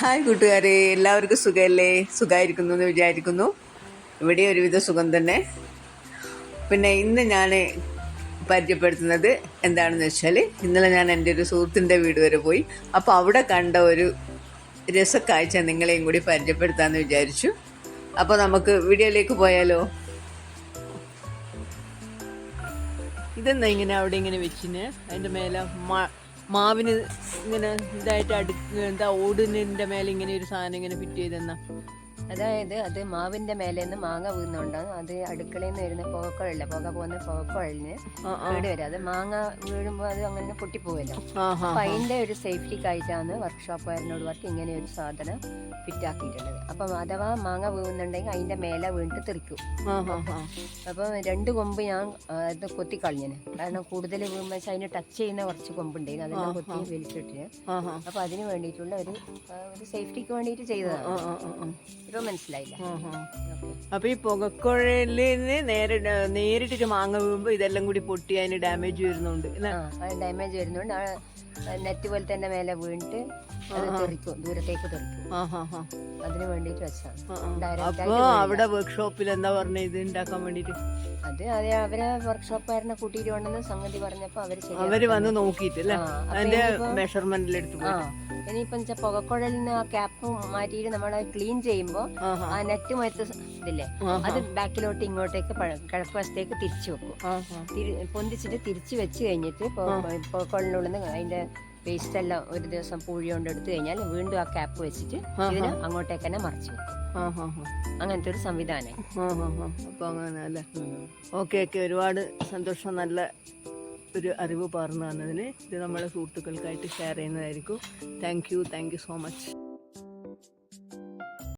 Hi കൂട്ടുകാരെ എല്ലാവർക്കും സുഖമല്ലേ സുഖമായിരിക്കുന്നു എന്ന് വിചാരിക്കുന്നു. ഇവിടെ ഒരുവിധ സുഖം തന്നെ. പിന്നെ ഇന്ന് ഞാൻ പരിചയപ്പെടുത്തുന്നത് എന്താണെന്ന് വെച്ചാൽ ഇന്നലെ ഞാൻ എന്റെ ഒരു സുഹൃത്തിന്റെ വീട് വരെ പോയി. അപ്പോൾ അവിടെ കണ്ട ഒരു രസക്കാഴ്ച നിങ്ങളെയും കൂടി പരിചയപ്പെടുത്താമെന്ന് വിചാരിച്ചു. അപ്പോൾ നമുക്ക് വീഡിയോയിലേക്ക് പോയാലോ? ഇതെന്താ ഇങ്ങനെ അവിടെ ഇങ്ങനെ വെച്ചിന്? അതിന്റെ മേലെ മാവിന് ഇങ്ങനെ ഇതായിട്ട് അടു എന്താ ഓടിന്റെ മേലെ ഇങ്ങനെ ഒരു സാധനം ഇങ്ങനെ ഫിറ്റ് ചെയ്തെന്നാ അതായത് അത് മാവിന്റെ മേലെ നിന്ന് മാങ്ങ വീഴുന്നുണ്ടാകും അത് അടുക്കളയിൽ നിന്ന് വരുന്ന പുകക്കുഴല്ല പുക പോകുന്ന പുകക്കുഴലിന് വീട് വരും. അത് മാങ്ങ വീഴുമ്പോൾ അത് അങ്ങനെ പൊട്ടിപ്പോവല്ലോ. അപ്പൊ അതിന്റെ ഒരു സേഫ്റ്റിക്കായിട്ടാണ് വർക്ക്ഷോപ്പുകാരനോട് പറഞ്ഞ് ഇങ്ങനെ ഒരു സാധനം ഫിറ്റ് ആക്കിയിട്ടുള്ളത്. അപ്പം അഥവാ മാങ്ങ വീഴുന്നുണ്ടെങ്കിൽ അതിന്റെ മേലെ വീണിട്ട് തെറിക്കും. അപ്പൊ രണ്ട് കൊമ്പ് ഞാൻ അത് കൊത്തി കൊത്തിക്കളഞ്ഞന്. കാരണം കൂടുതൽ വീഴുമ്പോൾ അതിന് ടച്ച് ചെയ്യുന്ന കുറച്ച് കൊമ്പുണ്ടായിരുന്നു അതെല്ലാം കൊത്തി വലിച്ചിട്ട് അപ്പൊ അതിന് വേണ്ടിയിട്ടുള്ള ഒരു ഒരു സേഫ്റ്റിക്ക് വേണ്ടിയിട്ട് ചെയ്തതാണ്. ഇപ്പൊ മനസ്സിലായില്ല. അപ്പൊ ഈ പുകക്കുഴലിന് നേരെ നേരിട്ടിട്ട് മാങ്ങ വീഴുമ്പോ ഇതെല്ലാം കൂടി പൊട്ടി അതിന് ഡാമേജ് വരുന്നുണ്ട്. ഡാമേജ് വരുന്നുണ്ട്. നെറ്റ് പോലെ തന്നെ മേലെ വീണിട്ട് അത് തെറിക്കും ദൂരത്തേക്ക് തെറിക്കും. അതിന് വേണ്ടിട്ട് വെച്ചാണ് അപ്പൊ അവിടെ വർക്ക്ഷോപ്പിൽ എന്താ പറഞ്ഞ ഇത് ഉണ്ടാക്കാൻ വേണ്ടിട്ട്? അത് അതെ അവരെ വർക്ക്ഷോപ്പുകാരനെ കൂട്ടിയിട്ട് വേണമെന്ന് സംഗതി പറഞ്ഞപ്പോ അവർ അവർ വന്ന് അപ്പൊ അതിന്റെ മെഷർമെന്റിൽ എടുത്തു ഇനിയിപ്പം പുകക്കുഴലിന് ആ ക്യാപ്പ് മാറ്റിയിട്ട് നമ്മൾ ക്ലീൻ ചെയ്യുമ്പോൾ ആ നെറ്റ് ഇതില്ലേ? അത് ബാക്കിലോട്ട് ഇങ്ങോട്ടേക്ക് കിഴക്ക് വശത്തേക്ക് തിരിച്ചു വെക്കും. പൊന്തിച്ചിട്ട് തിരിച്ചു വെച്ച് കഴിഞ്ഞിട്ട് പുകക്കുഴലിനുള്ളിൽ നിന്ന് അതിന്റെ വേസ്റ്റ് എല്ലാം ഒരു ദിവസം പൂഴി കൊണ്ട് എടുത്തു കഴിഞ്ഞാൽ വീണ്ടും ആ ക്യാപ്പ് വെച്ചിട്ട് ഇതിന് അങ്ങോട്ടേക്ക് തന്നെ മറിച്ചു അങ്ങനത്തെ ഒരു സംവിധാനം. അപ്പൊ അങ്ങനെ അല്ലേ? ഓക്കെ ഓക്കെ ഒരുപാട് സന്തോഷം. നല്ല ഒരു അറിവ് പറഞ്ഞു തന്നതിന്. ഇത് നമ്മളെ സുഹൃത്തുക്കൾക്കായിട്ട് ഷെയർ ചെയ്യുന്നതായിരിക്കും. Thank you thank you so much